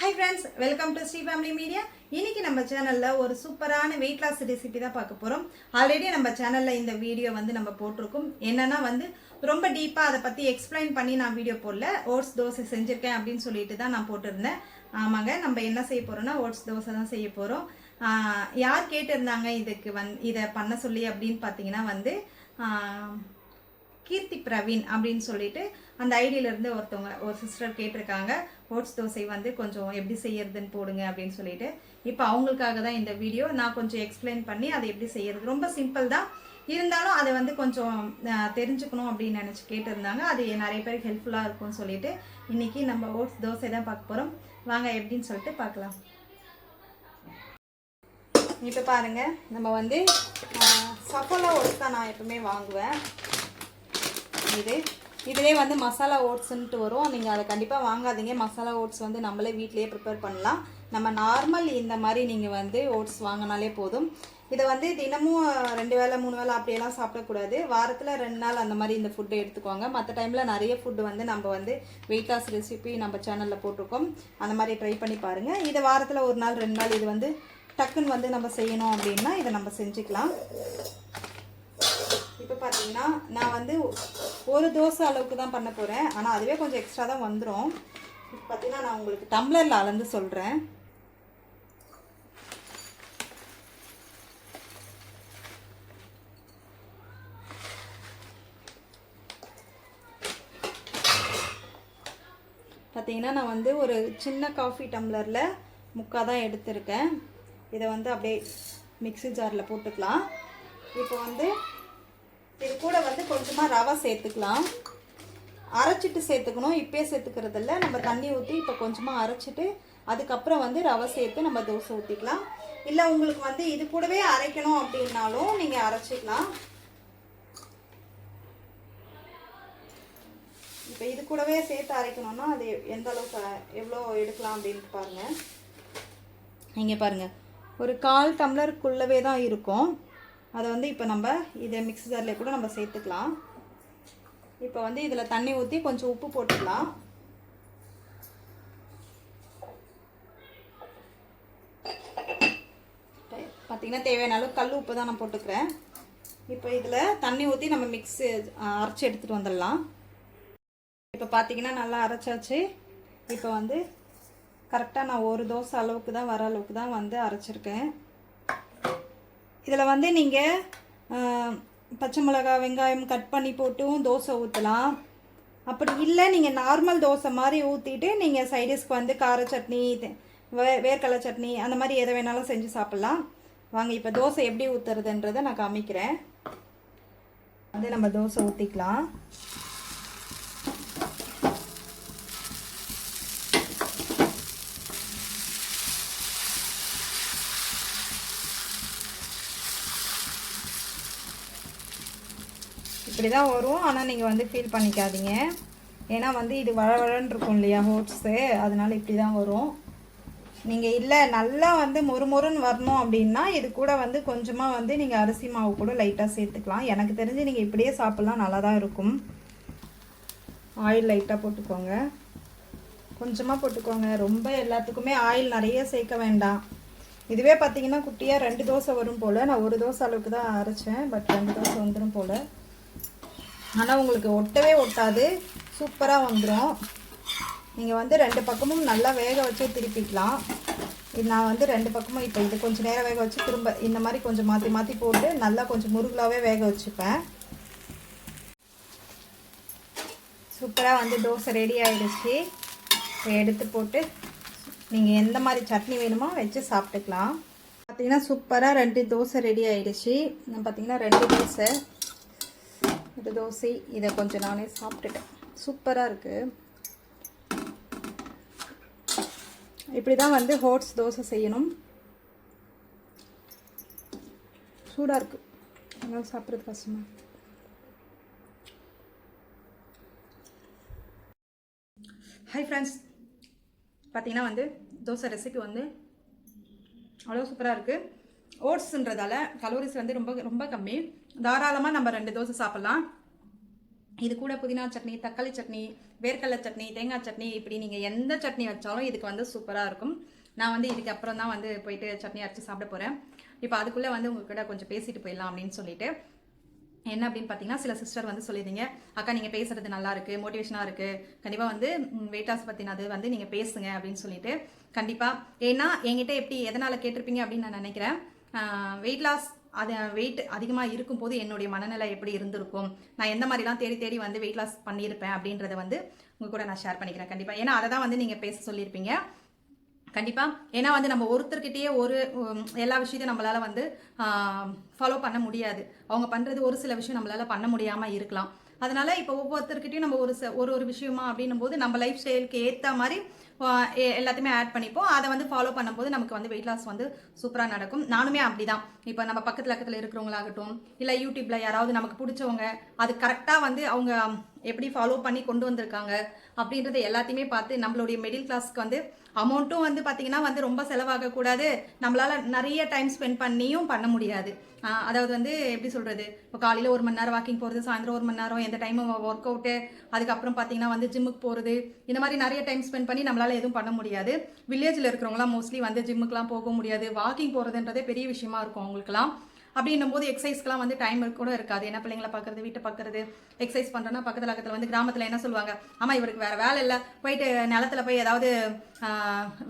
Hi friends welcome to Sri family media இன்றைக்கி நம்ம சேனலில் ஒரு சூப்பரான வெயிட் லாஸ் ரெசிபி தான் பார்க்க போகிறோம் ஆல்ரெடி நம்ம சேனலில் இந்த வீடியோ வந்து நம்ம போட்டிருக்கோம். என்னென்னா வந்து ரொம்ப டீப்பாக அதை பற்றி எக்ஸ்பிளைன் பண்ணி நான் வீடியோ போடல. ஓட்ஸ் தோசை செஞ்சிருக்கேன் அப்படின்னு சொல்லிட்டு தான் நான் போட்டிருந்தேன். ஆமாங்க நம்ம என்ன செய்ய போகிறோம்னா ஓட்ஸ் தோசை தான் செய்ய போகிறோம் யார் கேட்டிருந்தாங்க இதுக்கு வந் இதை பண்ண சொல்லி அப்படின்னு பார்த்தீங்கன்னா வந்து கீர்த்தி பிரவீன் அப்படின்னு சொல்லிட்டு அந்த ஐடியிலேருந்து ஒருத்தவங்க ஒரு சிஸ்டர் கேட்டிருக்காங்க ஓட்ஸ் தோசை வந்து கொஞ்சம் எப்படி செய்யறதுன்னு போடுங்க அப்படின்னு சொல்லிட்டு. இப்போ அவங்களுக்காக தான் இந்த வீடியோ நான் கொஞ்சம் எக்ஸ்பிளைன் பண்ணி அதை எப்படி செய்யறது. ரொம்ப சிம்பிள் தான். இருந்தாலும் அதை வந்து கொஞ்சம் தெரிஞ்சுக்கணும் அப்படின்னு நினச்சி கேட்டிருந்தாங்க. அது நிறைய பேருக்கு ஹெல்ப்ஃபுல்லாக இருக்கும்னு சொல்லிட்டு இன்னைக்கு நம்ம ஓட்ஸ் தோசை தான் பார்க்க போகிறோம் வாங்க எப்படின்னு சொல்லிட்டு பார்க்கலாம். இப்போ பாருங்க நம்ம வந்து சஃபோலா ஓட்ஸ் தான் நான் எப்பவுமே வாங்குவேன். இது இதுவே வந்து மசாலா ஓட்ஸ்ன்ட்டு வரும். நீங்கள் அதை கண்டிப்பாக வாங்காதீங்க. மசாலா ஓட்ஸ் வந்து நம்மளே வீட்லேயே ப்ரிப்பேர் பண்ணலாம். நம்ம நார்மல் இந்த மாதிரி நீங்கள் வந்து ஓட்ஸ் வாங்கினாலே போதும். இதை வந்து தினமும் ரெண்டு வேளை மூணு வேளை அப்படியெல்லாம் சாப்பிடக்கூடாது. வாரத்தில் ரெண்டு நாள் அந்த மாதிரி இந்த ஃபுட்டை எடுத்துக்கோங்க. மற்ற டைமில் நிறைய ஃபுட்டு வந்து நம்ம வந்து வெயிட் லாஸ் ரெசிபி நம்ம சேனலில் போட்டிருக்கோம். அந்த மாதிரி ட்ரை பண்ணி பாருங்கள் இதை வாரத்தில் ஒரு நாள் ரெண்டு நாள் இது வந்து டக்குன்னு வந்து நம்ம செய்யணும் அப்படின்னா இதை நம்ம செஞ்சுக்கலாம். இப்போ பார்த்தீங்கன்னா நான் வந்து ஒரு தோசை அளவுக்கு தான் பண்ண போகிறேன் ஆனால் அதுவே கொஞ்சம் எக்ஸ்ட்ரா தான் வந்துடும் இப்போ பார்த்தீங்கன்னா நான் உங்களுக்கு டம்ளரில் அளந்து சொல்கிறேன் பார்த்தீங்கன்னா நான் வந்து ஒரு சின்ன காஃபி டம்ளரில் முக்கால் தான் எடுத்திருக்கேன். இதை வந்து அப்படியே மிக்ஸி ஜாரில் போட்டுக்கலாம். இப்போ வந்து இது கூட வந்து கொஞ்சமாக ரவை சேர்த்துக்கலாம். அரைச்சிட்டு சேர்த்துக்கணும். இப்பயே சேர்த்துக்கிறதில்ல. நம்ம தண்ணி ஊற்றி இப்போ கொஞ்சமாக அரைச்சிட்டு அதுக்கப்புறம் வந்து ரவை சேர்த்து நம்ம தோசை ஊற்றிக்கலாம் இல்லை உங்களுக்கு வந்து இது கூடவே அரைக்கணும் அப்படின்னாலும் நீங்கள் அரைச்சிக்கலாம். இப்போ இது கூடவே சேர்த்து அரைக்கணும்னா அது எந்த அளவுக்கு எவ்வளோ எடுக்கலாம் அப்படின்ட்டு பாருங்கள் இங்கே பாருங்கள் ஒரு கால் டம்ளருக்குள்ளவே தான் இருக்கும். அதை வந்து இப்போ நம்ம இதை மிக்ஸி ஜாரில் கூட நம்ம சேர்த்துக்கலாம். இப்போ வந்து இதில் தண்ணி ஊற்றி கொஞ்சம் உப்பு போட்டுக்கலாம். பார்த்திங்கன்னா தேவையான அளவு கல் உப்பு தான் நான் போட்டுக்கிறேன். இப்போ இதில் தண்ணி ஊற்றி நம்ம மிக்ஸி அரைச்சி எடுத்துகிட்டு வந்துடலாம். இப்போ பார்த்திங்கன்னா நல்லா அரைச்சாச்சு. இப்போ வந்து கரெக்டாக நான் ஒரு தோசை அளவுக்கு தான் வர அளவுக்கு தான் வந்து அரைச்சிருக்கேன். இதில் வந்து நீங்கள் பச்சை மிளகா வெங்காயம் கட் பண்ணி போட்டும் தோசை ஊற்றலாம் அப்படி இல்லை நீங்கள் நார்மல் தோசை மாதிரி ஊற்றிட்டு நீங்கள் சைடிஷ்க்கு வந்து கார சட்னி வே வேர்க்கடலை சட்னி அந்த மாதிரி எதை வேணாலும் செஞ்சு சாப்பிட்லாம். வாங்க இப்போ தோசை எப்படி ஊற்றுறதுன்றதை நான் காமிக்கிறேன். வந்து நம்ம தோசை ஊற்றிக்கலாம் இப்படி தான் வரும். ஆனால் நீங்கள் வந்து ஃபீல் பண்ணிக்காதீங்க. ஏன்னா வந்து இது வளவழன்னு இருக்கும் இல்லையா ஓட்ஸு அதனால் இப்படி தான் வரும். நீங்கள் இல்லை நல்லா வந்து மொறுமொறுன்னு வரணும் அப்படின்னா இது கூட வந்து கொஞ்சமாக வந்து நீங்கள் அரிசி மாவு கூட லைட்டாக சேர்த்துக்கலாம். எனக்கு தெரிஞ்சு நீங்கள் இப்படியே சாப்பிட்லாம் நல்லா தான் இருக்கும் ஆயில் லைட்டாக போட்டுக்கோங்க. கொஞ்சமாக போட்டுக்கோங்க. ரொம்ப எல்லாத்துக்குமே ஆயில் நிறைய சேர்க்க வேண்டாம். இதுவே பார்த்தீங்கன்னா குட்டியாக ரெண்டு தோசை வரும் போல். நான் ஒரு தோசை அளவுக்கு தான் அரைச்சேன் பட் ரெண்டு தோசை வந்துடும் போல். ஆனால் உங்களுக்கு ஒட்டவே ஒட்டாது. சூப்பராக வந்துடும் நீங்கள் வந்து ரெண்டு பக்கமும் நல்லா வேக வச்சு திருப்பிக்கலாம். இது நான் வந்து ரெண்டு பக்கமும் இப்போ இது கொஞ்சம் நேரம் வேக வச்சு திரும்ப இந்த மாதிரி கொஞ்சம் மாற்றி மாற்றி போட்டு நல்லா கொஞ்சம் முருகலாகவே வேக வச்சுப்பேன். சூப்பராக வந்து தோசை ரெடி ஆகிடுச்சு எடுத்து போட்டு நீங்கள் எந்த மாதிரி சட்னி வேணுமோ வச்சு சாப்பிட்டுக்கலாம். பார்த்தீங்கன்னா சூப்பராக ரெண்டு தோசை ரெடி ஆகிடுச்சு பார்த்தீங்கன்னா ரெண்டு தோசை. இந்த தோசை இதை கொஞ்சம் நானே சாப்பிட்டுட்டேன். சூப்பராக இருக்குது இப்படி தான் வந்து ஹோட்ஸ் தோசை செய்யணும். சூடாக இருக்குது அதனால் சாப்பிட்றது கஷ்டமா ஹாய் ஃப்ரெண்ட்ஸ் பார்த்திங்கன்னா வந்து தோசை ரெசிபி வந்து அவ்வளோ சூப்பராக இருக்குது ஓட்ஸுன்றதால கலோரிஸ் வந்து ரொம்ப ரொம்ப கம்மி. தாராளமாக நம்ம ரெண்டு தோசை சாப்பிட்லாம். இது கூட புதினா சட்னி தக்காளி சட்னி வேர்க்கடலை சட்னி தேங்காய் சட்னி இப்படி நீங்கள் எந்த சட்னி வச்சாலும் இதுக்கு வந்து சூப்பராக இருக்கும். நான் வந்து இதுக்கு அப்புறம் தான் வந்து போயிட்டு சட்னி அரைச்சி சாப்பிட போகிறேன் இப்போ அதுக்குள்ளே வந்து உங்ககிட்ட கொஞ்சம் பேசிட்டு போயிடலாம் அப்படின்னு சொல்லிட்டு. என்ன அப்படின்னு பார்த்தீங்கன்னா சில சிஸ்டர் வந்து சொல்லியிருந்தீங்க அக்கா நீங்கள் பேசுறது நல்லா இருக்கு மோட்டிவேஷனாக இருக்கு. கண்டிப்பாக வந்து வெயிட் லாஸ் பற்றினது வந்து நீங்கள் பேசுங்க அப்படின்னு சொல்லிட்டு. கண்டிப்பாக ஏன்னா என்கிட்ட எப்படி எதனால் கேட்டிருப்பீங்க அப்படின்னு நான் நினைக்கிறேன். வெயிட் லாஸ் அது வெயிட் அதிகமாக இருக்கும்போது என்னுடைய மனநிலை எப்படி இருந்திருக்கும்? நான் எந்த மாதிரிலாம் தேடி தேடி வந்து வெயிட் லாஸ் பண்ணியிருப்பேன் அப்படின்றத வந்து உங்கள் கூட நான் ஷேர் பண்ணிக்கிறேன். கண்டிப்பாக ஏன்னா அதை தான் வந்து நீங்கள் பேச சொல்லியிருப்பீங்க. கண்டிப்பாக ஏன்னா வந்து நம்ம ஒருத்தர்கிட்டயே ஒரு எல்லா விஷயத்தையும் நம்மளால் வந்து ஃபாலோ பண்ண முடியாது. அவங்க பண்ணுறது ஒரு சில விஷயம் நம்மளால் பண்ண முடியாமல் இருக்கலாம். அதனால் இப்போ ஒவ்வொருத்தர்கிட்டையும் நம்ம ஒரு ச- ஒரு ஒரு விஷயமா அப்படின்னும் போது நம்ம லைஃப் ஸ்டைலுக்கு ஏற்ற மாதிரி எல்லாத்தையுமே ஆட் பண்ணிப்போம். அதை வந்து ஃபாலோ பண்ணும்போது நமக்கு வந்து வெயிட் லாஸ் வந்து சூப்பராக நடக்கும். நானுமே அப்படிதான். இப்போ நம்ம பக்கத்தில் பக்கத்தில் இருக்கிறவங்களாகட்டும் இல்லை யூடியூப்ல யாராவது நமக்கு பிடிச்சவங்க அது கரெக்டாக வந்து அவங்க எப்படி ஃபாலோ பண்ணி கொண்டு வந்திருக்காங்க அப்படின்றத எல்லாத்தையுமே பார்த்து நம்மளுடைய மிடில் கிளாஸ்க்கு வந்து அமௌண்ட்டும் வந்து பார்த்தீங்கன்னா வந்து ரொம்ப செலவாகக்கூடாது நம்மளால் நிறைய டைம் ஸ்பெண்ட் பண்ணியும் பண்ண முடியாது. அதாவது வந்து எப்படி சொல்கிறது இப்போ காலையில் ஒரு மணி நேரம் வாக்கிங் போகிறது சாயந்தரம் ஒரு மணி நேரம் எந்த டைமும் ஒர்க் அவுட்டு அதுக்கப்புறம் பார்த்தீங்கன்னா வந்து ஜிம்முக்கு போகிறது இந்த மாதிரி நிறைய டைம் ஸ்பெண்ட் பண்ணி நம்மளால் எதுவும் பண்ண முடியாது. வில்லேஜில் இருக்கிறவங்களாம் மோஸ்ட்லி வந்து ஜிம்முக்குலாம் போக முடியாது. வாக்கிங் போகிறதுன்றதே பெரிய விஷயமா இருக்கும் அவங்களுக்குலாம் அப்படின்னும் போது எக்ஸசைஸ்க்குலாம் வந்து டைம் கூட இருக்காது. என்ன பிள்ளைங்களை பார்க்குறது வீட்டை பார்க்கறது எக்ஸசைஸ் பண்ணுறோன்னா பக்கத்தில் பக்கத்தில் வந்து கிராமத்தில் என்ன சொல்லுவாங்க ஆமாம் இவருக்கு வேறு வேலை இல்லை. போயிட்டு நிலத்துல போய் ஏதாவது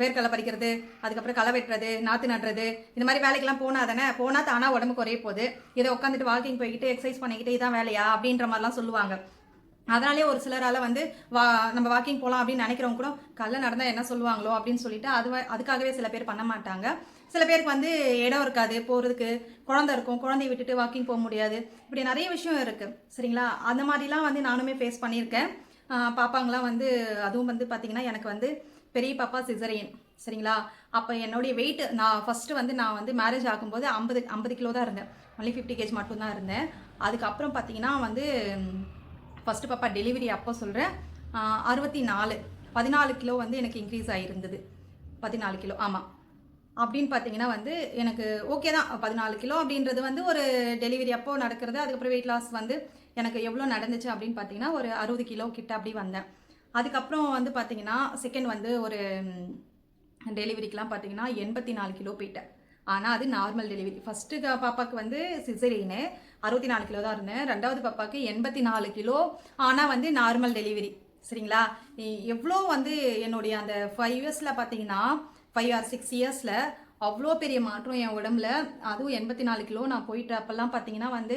வேர்க்களை வேர்க்கடலை பறிக்கிறது அதுக்கப்புறம் களை வெட்டுறது நாற்று நடுறது இந்த மாதிரி வேலைக்கெல்லாம் போனால் தானே போனால் தானா உடம்பு குறைய போகுது இதை உட்காந்துட்டு வாக்கிங் போய்கிட்டு எக்ஸசைஸ் பண்ணிக்கிட்டு இதான் வேலையா? அப்படின்ற மாதிரிலாம் சொல்லுவாங்க. அதனாலே ஒரு சிலரால் வந்து வா நம்ம வாக்கிங் போகலாம் அப்படின்னு நினைக்கிறவங்க கூட கல்ல நடந்தால் என்ன சொல்லுவாங்களோ? அப்படின்னு சொல்லிட்டு அது அதுக்காகவே சில பேர் பண்ண மாட்டாங்க. சில பேருக்கு வந்து இடம் இருக்காது போகிறதுக்கு குழந்தை இருக்கும் குழந்தைய விட்டுட்டு வாக்கிங் போக முடியாது. இப்படி நிறைய விஷயம் இருக்குது சரிங்களா? அந்த மாதிரிலாம் வந்து நானுமே ஃபேஸ் பண்ணியிருக்கேன். பாப்பாங்களாம் வந்து அதுவும் வந்து பார்த்தீங்கன்னா எனக்கு வந்து பெரிய பாப்பா சிசரியன் சரிங்களா? அப்போ என்னுடைய வெயிட் நான் ஃபஸ்ட்டு வந்து நான் வந்து மேரேஜ் ஆகும்போது ஐம்பது ஐம்பது கிலோ தான் இருந்தேன். ஒன்லி ஃபிஃப்டி கேஜ் மட்டும்தான் இருந்தேன். அதுக்கப்புறம் பார்த்தீங்கன்னா வந்து ஃபஸ்ட்டு பாப்பா டெலிவரி அப்போ சொல்கிறேன் அறுபத்தி நாலு பதினாலு கிலோ வந்து எனக்கு இன்க்ரீஸ் ஆகிருந்தது பதினாலு கிலோ ஆமாம் அப்படின்னு பார்த்தீங்கன்னா வந்து எனக்கு ஓகே தான். பதினாலு கிலோ அப்படின்றது வந்து ஒரு டெலிவரி அப்போ நடக்கிறது. அதுக்கப்புறம் வெயிட் லாஸ் வந்து எனக்கு எவ்வளோ நடந்துச்சு அப்படின்னு பார்த்தீங்கன்னா ஒரு அறுபது கிலோ கிட்ட அப்படி வந்தேன். அதுக்கப்புறம் வந்து பார்த்தீங்கன்னா செகண்ட் வந்து ஒரு டெலிவரிக்கெலாம் பார்த்தீங்கன்னா எண்பத்தி நாலு கிலோ போயிட்டேன். ஆனால் அது நார்மல் டெலிவரி ஃபஸ்ட்டு பாப்பாவுக்கு வந்து சிசரின்னு அறுபத்தி நாலு கிலோ தான் இருந்தேன். ரெண்டாவது பாப்பாவுக்கு எண்பத்தி நாலு கிலோ. ஆனால் வந்து நார்மல் டெலிவரி சரிங்களா? எவ்வளோ வந்து என்னுடைய அந்த ஃபைவ் இயர்ஸில் பார்த்தீங்கன்னா ஃபைவ் ஆர் சிக்ஸ் இயர்ஸில் அவ்வளோ பெரிய மாற்றம் என் உடம்புல. அதுவும் எண்பத்தி நாலு கிலோ நான் போயிட்டு அப்போல்லாம் பார்த்தீங்கன்னா வந்து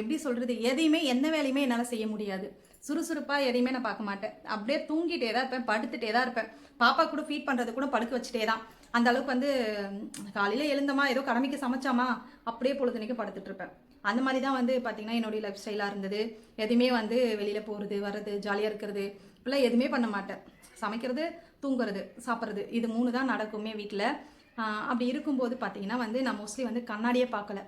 எப்படி சொல்கிறது எதையுமே எந்த வேலையுமே என்னால் செய்ய முடியாது. சுறுசுறுப்பாக எதையுமே நான் பார்க்க மாட்டேன். அப்படியே தூங்கிட்டே தான் இருப்பேன் படுத்துட்டே தான் இருப்பேன். பாப்பா கூட ஃபீட் பண்ணுறது கூட படுக்க வச்சுட்டே தான். அந்த அளவுக்கு வந்து காலையில் எழுந்தமா ஏதோ கடமைக்கு சமைச்சாமா அப்படியே பொழுதுனைக்கு படுத்துட்டு இருப்பேன். அந்த மாதிரி தான் வந்து பார்த்தீங்கன்னா என்னுடைய லைஃப் ஸ்டைலாக இருந்தது. எதுவுமே வந்து வெளியில் போகிறது வர்றது ஜாலியாக இருக்கிறது இப்போலாம் எதுவுமே பண்ண மாட்டேன். சமைக்கிறது தூங்குறது சாப்பிட்றது இது மூணு தான் நடக்குமே வீட்டில் அப்படி இருக்கும்போது பார்த்தீங்கன்னா வந்து நான் மோஸ்ட்லி வந்து கண்ணாடியே பார்க்கல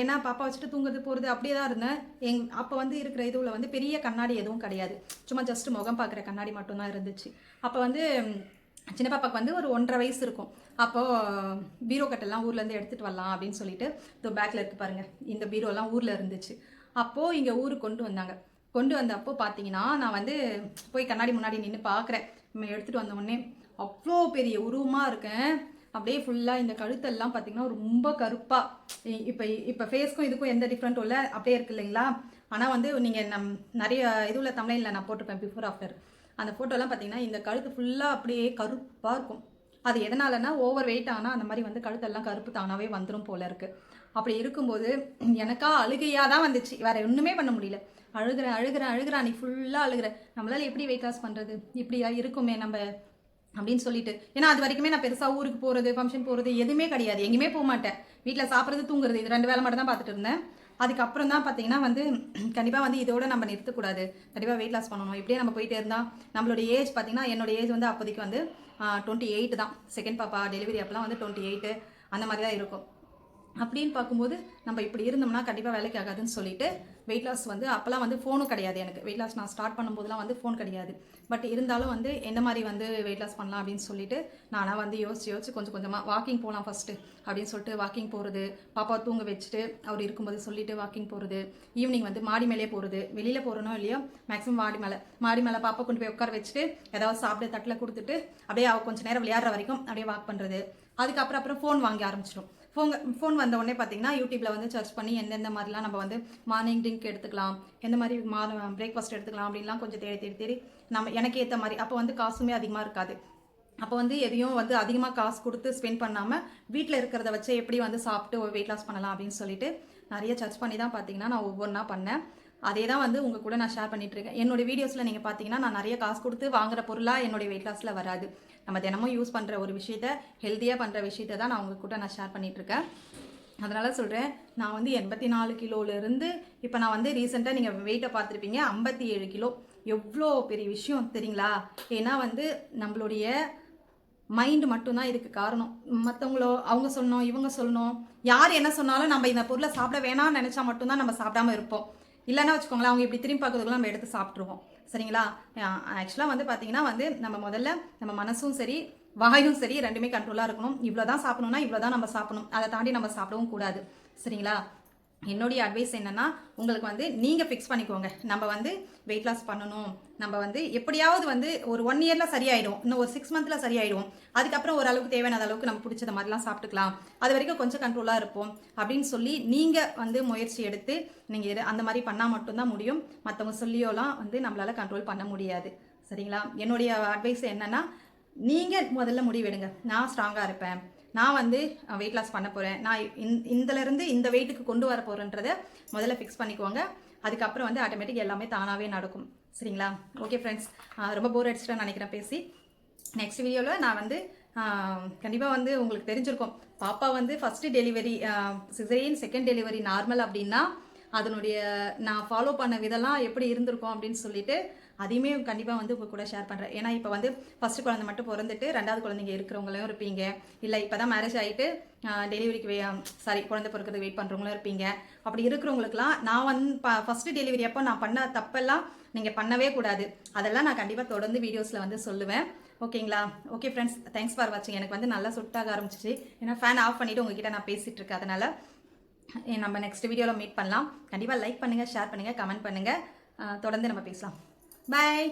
ஏன்னா பாப்பா வச்சுட்டு தூங்குறது போகிறது அப்படியே தான் இருந்தேன். எங் அப்போ வந்து இருக்கிற இதுவில் வந்து பெரிய கண்ணாடி எதுவும் கிடையாது. சும்மா ஜஸ்ட் முகம் பார்க்குற கண்ணாடி மட்டும்தான் இருந்துச்சு. அப்போ வந்து சின்ன பாப்பாக்கு வந்து ஒரு ஒன்றரை வயசு இருக்கும். அப்போது பீரோ கட்டெல்லாம் ஊர்லேருந்து எடுத்துகிட்டு வரலாம் அப்படின்னு சொல்லிட்டு இதோ பேக்கில் இருக்கு பாருங்கள் இந்த பீரோலாம் ஊரில் இருந்துச்சு. அப்போது இங்கே ஊருக்கு கொண்டு வந்தாங்க. கொண்டு வந்தப்போ பார்த்தீங்கன்னா நான் வந்து போய் கண்ணாடி முன்னாடி நின்று பார்க்குறேன் எடுத்துகிட்டு வந்த உடனே அவ்வளோ பெரிய உருவமாக இருக்கேன். அப்படியே ஃபுல்லாக இந்த கழுத்தெல்லாம் பார்த்தீங்கன்னா ரொம்ப கருப்பாக இப்போ இப்போ ஃபேஸ்க்கும் இதுக்கும் எந்த டிஃப்ரெண்ட்டும் இல்லை. அப்படியே இருக்கு இல்லைங்களா? ஆனால் வந்து நீங்கள் நம் நிறைய இதுல தமிழில் நான் போட்டிருப்பேன் பிஃபோர் ஆஃப்டர் அந்த ஃபோட்டோலாம் பார்த்தீங்கன்னா இந்த கழுத்து ஃபுல்லாக அப்படியே கருப்பாக இருக்கும். அது எதனாலனா ஓவர் வெயிட் ஆனால் அந்த மாதிரி வந்து கழுத்தெல்லாம் கருப்பு தானாகவே வந்துடும் போல இருக்குது அப்படி இருக்கும்போது எனக்கா அழுகையாக தான் வந்துச்சு. வேற ஒன்றுமே பண்ண முடியல. அழுகிறேன் அழுகிறேன் அழுகிறேன் நீ ஃபுல்லாக அழுகிறேன் நம்மளால் எப்படி வெயிட் லாஸ் பண்ணுறது இப்படியா இருக்குமே நம்ம அப்படின்னு சொல்லிட்டு. ஏன்னா அது வரைக்குமே நான் பெருசாக ஊருக்கு போகிறது ஃபங்க்ஷன் போகிறது எதுவுமே கிடையாது. எங்கேயுமே போக மாட்டேன். வீட்டில் சாப்பிட்றது தூங்குறது இது ரெண்டு வேலை மட்டும் தான் பார்த்துட்டு இருந்தேன். அதுக்கப்புறம் தான் பார்த்தீங்கன்னா வந்து கண்டிப்பாக வந்து இதோட நம்ம நிறுத்தக்கூடாது. கண்டிப்பாக வெயிட் லாஸ் பண்ணணும். இப்படியே நம்ம போயிட்டே இருந்தால் நம்மளோட ஏஜ் பார்த்தீங்கன்னா என்னோட ஏஜ் வந்து அப்போதைக்கு வந்து டுவெண்ட்டி எயிட் தான். செகண்ட் பாப்பா டெலிவரி அப்போலாம் வந்து டுவெண்ட்டி எயிட்டு அந்த மாதிரி தான் இருக்கும். அப்படின்னு பார்க்கும்போது நம்ம இப்படி இருந்தோம்னா கண்டிப்பாக வேலைக்கு ஆகாதுன்னு சொல்லிட்டு வெயிட் லாஸ் வந்து அப்போல்லாம் வந்து ஃபோனும் கிடையாது எனக்கு. வெயிட் லாஸ் நான் ஸ்டார்ட் பண்ணும்போதெல்லாம் வந்து ஃபோன் கிடையாது. பட் இருந்தாலும் வந்து எந்த மாதிரி வந்து வெயிட் லாஸ் பண்ணலாம்? அப்படின்னு சொல்லிட்டு நானாக வந்து யோசிச்சு யோசிச்சு கொஞ்சம் கொஞ்சமாக வாக்கிங் போகலாம் ஃபஸ்ட்டு அப்படின்னு சொல்லிட்டு வாக்கிங் போகிறது பாப்பா தூங்க வச்சுட்டு அவர் இருக்கும்போது சொல்லிட்டு வாக்கிங் போகிறது ஈவினிங் வந்து மாடி மேலே போகிறது வெளியில் போகிறனோ இல்லையோ மேக்ஸிமம் மாடி மேலே. மாடி மேலே பாப்பா கொண்டு போய் உட்கார வச்சுட்டு ஏதாவது சாப்பிட்டு தட்டில் கொடுத்துட்டு அப்படியே அவள் கொஞ்சம் நேரம் விளையாடுற வரைக்கும் அப்படியே வாக் பண்ணுறது அதுக்கப்புறம் அப்புறம் ஃபோன் வாங்கி ஆரம்பிச்சிடும். ஃபோன் ஃபோன் வந்த உடனே பார்த்தீங்கன்னா யூடியூப்பில் வந்து சர்ச் பண்ணி எந்தெந்த மாதிரிலாம் நம்ம வந்து மார்னிங் ட்ரிங்க் எடுத்துக்கலாம் எந்த மாதிரி மா பிரேக்ஃபாஸ்ட் எடுத்துக்கலாம் அப்படின்லாம் கொஞ்சம் தேடி தேடி தேடி நம்ம எனக்கு ஏற்ற மாதிரி. அப்போ வந்து காசுமே அதிகமாக இருக்காது. அப்போ வந்து எதையும் வந்து அதிகமாக காசு கொடுத்து ஸ்பெண்ட் பண்ணாமல் வீட்டில் இருக்கிறத வச்சு எப்படி வந்து சாப்பிட்டு வெயிட் லாஸ் பண்ணலாம் அப்படின்னு சொல்லிட்டு நிறைய சர்ச் பண்ணி தான் பார்த்தீங்கன்னா நான் ஒவ்வொன்றா பண்ணேன். அதே தான் வந்து உங்கள் கூட நான் ஷேர் பண்ணிகிட்ருக்கேன் என்னோடய என்னோட வீடியோஸில் நீங்கள் பார்த்தீங்கன்னா நான் நிறைய காசு கொடுத்து வாங்குற பொருளாக என்னுடைய வெயிட் லாஸில் வராது. நம்ம தினமும் யூஸ் பண்ணுற ஒரு விஷயத்த ஹெல்த்தியாக பண்ணுற விஷயத்த தான் நான் உங்கள் கூட நான் ஷேர் பண்ணிகிட்ருக்கேன் அதனால் சொல்கிறேன் நான் வந்து எண்பத்தி நாலு கிலோலேருந்து இப்போ நான் வந்து ரீசெண்டாக நீங்கள் வெயிட்டை பார்த்துருப்பீங்க ஐம்பத்தி ஏழு கிலோ. எவ்வளோ பெரிய விஷயம் தெரியுங்களா? ஏன்னா வந்து நம்மளுடைய மைண்டு மட்டும்தான் இதுக்கு காரணம். மற்றவங்களோ அவங்க சொல்லணும் இவங்க சொல்லணும். யார் என்ன சொன்னாலும் நம்ம இந்த பொருளை சாப்பிட வேணாம்னு நினச்சா மட்டும்தான் நம்ம சாப்பிடாம இருப்போம். இல்லைன்னா வச்சுக்கோங்களேன் அவங்க இப்படி திரும்பி பார்க்கறதுக்குள்ள நம்ம எடுத்து சாப்பிட்ருவோம் சரிங்களா? ஆக்சுவலாக வந்து பார்த்தீங்கன்னா வந்து நம்ம முதல்ல நம்ம மனசும் சரி வாயும் சரி ரெண்டுமே கண்ட்ரோலாக இருக்கணும். இவ்வளோ தான் சாப்பிடணும்னா இவ்வளோ தான் நம்ம சாப்பிடணும். அதை தாண்டி நம்ம சாப்பிடவும் கூடாது. சரிங்களா? என்னுடைய அட்வைஸ் என்னென்னா உங்களுக்கு வந்து நீங்கள் ஃபிக்ஸ் பண்ணிக்கோங்க. நம்ம வந்து வெயிட் லாஸ் பண்ணணும். நம்ம வந்து எப்படியாவது வந்து ஒரு ஒன் இயரில் சரியாயிடும். இன்னும் ஒரு சிக்ஸ் மந்த்தில் சரியாயிடும். அதுக்கப்புறம் ஓரளவுக்கு தேவையான அளவுக்கு நம்ம பிடிச்சத மாதிரிலாம் சாப்பிட்டுக்கலாம். அது வரைக்கும் கொஞ்சம் கண்ட்ரோலாக இருப்போம். அப்படின்னு சொல்லி நீங்கள் வந்து முயற்சி எடுத்து நீங்கள் அந்த மாதிரி பண்ணால் மட்டும்தான் முடியும். மற்றவங்க சொல்லியோலாம் வந்து நம்மளால் கண்ட்ரோல் பண்ண முடியாது. சரிங்களா? என்னுடைய அட்வைஸ் என்னென்னா நீங்கள் முதல்ல முடிவெடுங்க. நான் ஸ்ட்ராங்காக இருப்பேன். நான் வந்து வெயிட் லாஸ் பண்ண போகிறேன் நான் இந் இந்தலேருந்து இந்த வெயிட்டுக்கு கொண்டு வர போகிறேன்றதை முதல்ல ஃபிக்ஸ் பண்ணிக்கோங்க. அதுக்கப்புறம் வந்து ஆட்டோமேட்டிக் எல்லாமே தானாகவே நடக்கும். சரிங்களா? ஓகே ஃப்ரெண்ட்ஸ் ரொம்ப போர் அடிச்சிட்டேன்னு நினைக்கிறேன் பேசி. நெக்ஸ்ட் வீடியோவில் நான் வந்து கண்டிப்பாக வந்து உங்களுக்கு தெரிஞ்சிருக்கும். பாப்பா வந்து first delivery caesarean second delivery normal அப்படின்னா அதனுடைய நான் ஃபாலோ பண்ண விதெல்லாம் எப்படி இருந்திருக்கும் அப்படின்னு சொல்லிட்டு அதையுமே கண்டிப்பாக வந்து உங்கள் கூட ஷேர் பண்ணுறேன் ஏன்னா இப்போ வந்து ஃபஸ்ட்டு குழந்தை மட்டும் பிறந்துட்டு ரெண்டாவது குழந்தைங்க இருக்கிறவங்களும் இருப்பீங்க. இல்லை இப்போ தான் மேரேஜ் ஆகிட்டு டெலிவரிக்கு வே சாரி குழந்தை பிறக்கிறது வெயிட் பண்ணுறவங்களும் இருப்பீங்க. அப்படி இருக்கிறவங்களுக்குலாம் நான் வந்து ஃபஸ்ட்டு டெலிவரி அப்போ நான் பண்ண தப்பெல்லாம் நீங்கள் பண்ணவே கூடாது. அதெல்லாம் நான் கண்டிப்பாக தொடர்ந்து வீடியோஸில் வந்து சொல்லுவேன். ஓகேங்களா? ஓகே ஃப்ரெண்ட்ஸ் தேங்க்ஸ் ஃபார் வாட்சிங் எனக்கு வந்து நல்லா சுட்டாக ஆரம்பிச்சிச்சு. ஏன்னா ஃபேன் ஆஃப் பண்ணிவிட்டு உங்ககிட்ட நான் பேசிகிட்டு இருக்கேன். அதனால் நம்ம நெக்ஸ்ட் வீடியோவில் மீட் பண்ணலாம். கண்டிப்பாக லைக் பண்ணுங்கள் ஷேர் பண்ணுங்கள் கமெண்ட் பண்ணுங்கள் தொடர்ந்து நம்ம பேசலாம். பாய்